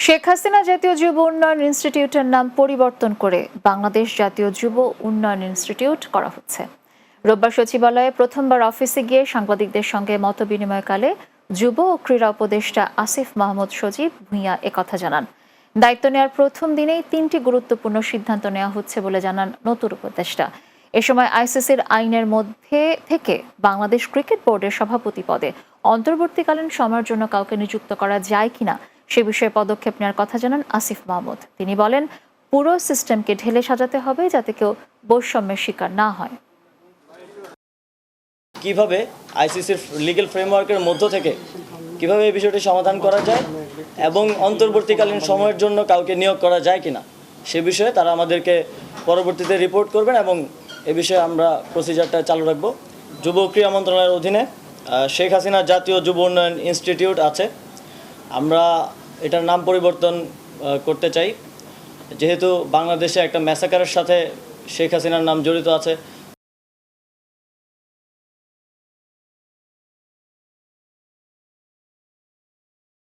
শেখ হাসিনা জাতীয় যুব উন্নয়ন ইনস্টিটিউটের নাম পরিবর্তন করে বাংলাদেশ জাতীয় যুব উন্নয়ন ইনস্টিটিউট করা হচ্ছে। রোববার সচিবালয়ে প্রথমবার অফিসে গিয়ে সাংবাদিকদের সঙ্গে মত বিনিময়কালে যুব ও ক্রীড়া উপদেষ্টা আসিফ মাহমুদ সজীব ভূঁইয়া একথা জানান। দায়িত্ব নেওয়ার প্রথম দিনেই তিনটি গুরুত্বপূর্ণ সিদ্ধান্ত নেওয়া হচ্ছে বলে জানান নতুন উপদেষ্টা। এ সময় আইসিসির আইনের মধ্যে থেকে বাংলাদেশ ক্রিকেট বোর্ডের সভাপতি পদে অন্তর্বর্তীকালীন সময়ের জন্য কাউকে নিযুক্ত করা যায় কিনা সে বিষয়ে পদক্ষেপ নেওয়ার কথা জানান আসিফ মাহমুদ। তিনি বলেন, পুরো সিস্টেমকে ঢেলে সাজাতে হবে যাতে কেউ বৈষম্যের শিকার না হয়। কীভাবে আইসিসির লিগ্যাল ফ্রেমওয়ার্কের মধ্য থেকে কীভাবে এই বিষয়টি সমাধান করা যায় এবং অন্তর্বর্তীকালীন সময়ের জন্য কাউকে নিয়োগ করা যায় কিনা, সে বিষয়ে তারা আমাদেরকে পরবর্তীতে রিপোর্ট করবেন এবং এ বিষয়ে আমরা প্রসিজারটা চালু রাখব। যুব ক্রীড়া মন্ত্রণালয়ের অধীনে শেখ হাসিনা জাতীয় যুব উন্নয়ন ইনস্টিটিউট আছে। আমরা এটার নাম পরিবর্তন করতে চাই। যেহেতু বাংলাদেশে একটা ম্যাসাকারের সাথে শেখ হাসিনার নাম জড়িত আছে